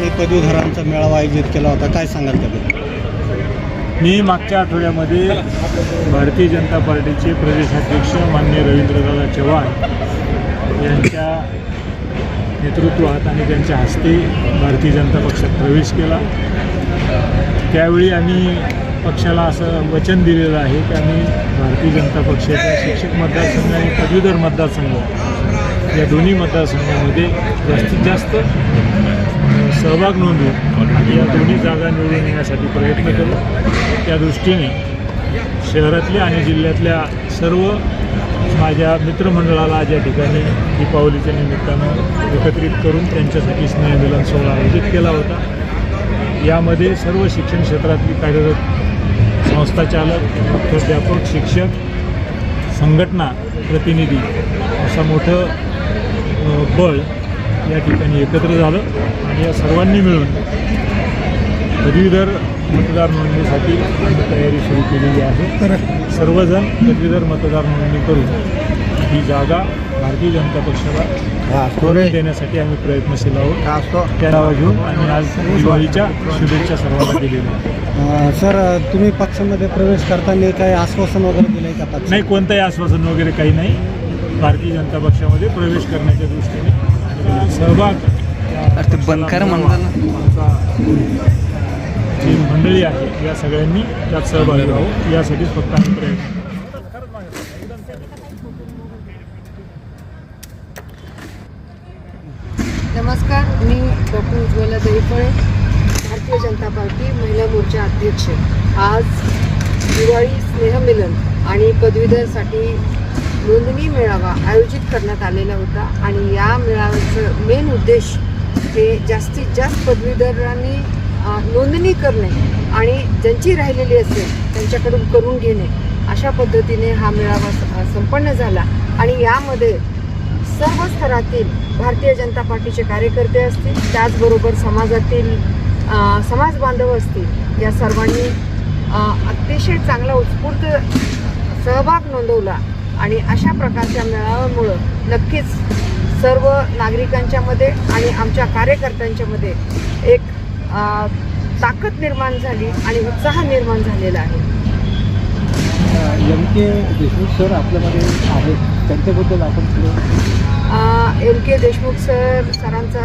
आणि पदवीधरांचा मेळावा आयोजित केला होता. काय सांगाल त्याबद्दल? मी मागच्या आठवड्यामध्ये भारतीय जनता पार्टीचे प्रदेशाध्यक्ष मान्य रवींद्रदादा चव्हाण यांच्या नेतृत्वात आणि त्यांच्या हस्ते भारतीय जनता पक्षात प्रवेश केला. त्यावेळी आम्ही पक्षाला असं वचन दिलेलं आहे की आम्ही भारतीय जनता पक्षाच्या शिक्षक मतदारसंघ आणि पदवीधर मतदारसंघ या दोन्ही मतदारसंघामध्ये जास्तीत जास्त सहभाग नोंदवू आणि या दोन्ही जागा निवडून येण्यासाठी प्रयत्न करू. त्या दृष्टीने शहरातल्या आणि जिल्ह्यातल्या सर्व माझ्या मित्रमंडळाला आज या ठिकाणी दीपावलीच्या निमित्तानं एकत्रित करून त्यांच्यासाठी स्नेहमिलन सोहळा आयोजित केला होता यामध्ये सर्व शिक्षण क्षेत्रातली कार्यरत संस्थाचालक मुख्याध्यापक शिक्षक संघटना प्रतिनिधी असं मोठं बळ या ठिकाणी एकत्र झालं. आणि या सर्वांनी मिळून पदवीधर मतदार नोंदणीसाठी आम्ही तयारी सुरू केलेली आहे. सर्वजण पदवीधर मतदार नोंदणी करून ही जागा भारतीय जनता पक्षाला देण्यासाठी आम्ही प्रयत्नशील आहोत. त्या नावा घेऊन आम्ही आज दिवाळीच्या शुभेच्छा सर्वांना दिलेल्या. सर तुम्ही पक्षामध्ये प्रवेश करताना काही आश्वासन वगैरे दिलं आहे का नाही कोणतंही आश्वासन वगैरे काही नाही. भारतीय जनता पक्षामध्ये प्रवेश करण्याच्या दृष्टीने आणि सहभाग या ते बंद करा म्हणलं ना. आमचा जी मंडळी आहे या सगळ्यांनी त्यात सहभागी व्हावं यासाठीच फक्त आम्ही प्रयत्न नमस्कार मी डॉक्टर उज्ज्वला दहिफळे भारतीय जनता पार्टी महिला मोर्चा अध्यक्ष आज दिवाळी स्नेहमिलन आणि पदवीधरसाठी नोंदणी मेळावा आयोजित करण्यात आलेला होता आणि या मेळाव्याचं मेन उद्देश हे जास्तीत जास्त पदवीधरांनी नोंदणी करणे आणि ज्यांची राहिलेली असेल त्यांच्याकडून करून घेणे अशा पद्धतीने हा मेळावा स- संपन्न झाला. आणि यामध्ये सर्व स्तरातील भारतीय जनता पार्टीचे कार्यकर्ते असतील त्याचबरोबर समाजातील समाज बांधव असतील या सर्वांनी अतिशय चांगला उत्स्फूर्त सहभाग नोंदवला. आणि अशा प्रकारच्या मेळाव्यामुळं नक्कीच सर्व नागरिकांच्या मध्ये आणि आमच्या कार्यकर्त्यांच्या मध्ये एक ताकद निर्माण झाली आणि उत्साह निर्माण झालेला आहे. एम के देशमुख सर आपल्यामध्ये आहेत. त्यांच्याबद्दल आपण एम के देशमुख सर सरांचा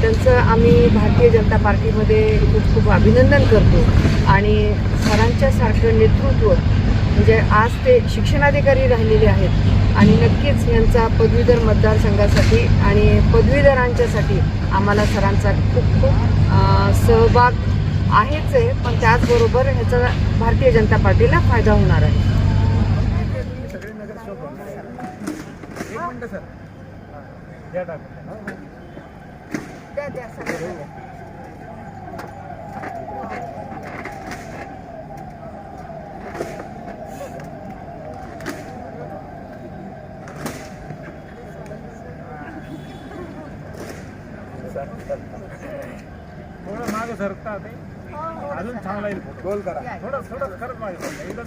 त्यांचं आम्ही भारतीय जनता पार्टीमध्ये खूप खूप अभिनंदन करतो. आणि सरांच्या सारखं नेतृत्व म्हणजे आज ते शिक्षणाधिकारी राहिलेले आहेत. आणि नक्कीच यांचा पदवीधर मतदारसंघासाठी आणि पदवीधरांच्यासाठी आम्हाला सरांचा खूप खूप सहभाग आहेच आहे. पण त्याचबरोबर ह्याचा भारतीय जनता पार्टीला फायदा होणार आहे. द्या द्या थोडं मागं सरकता ते. अजून चांगला येईल गोल करा. थोडं थोडं खरंच मागे सरका. एकदम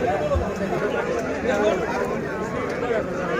Thank you.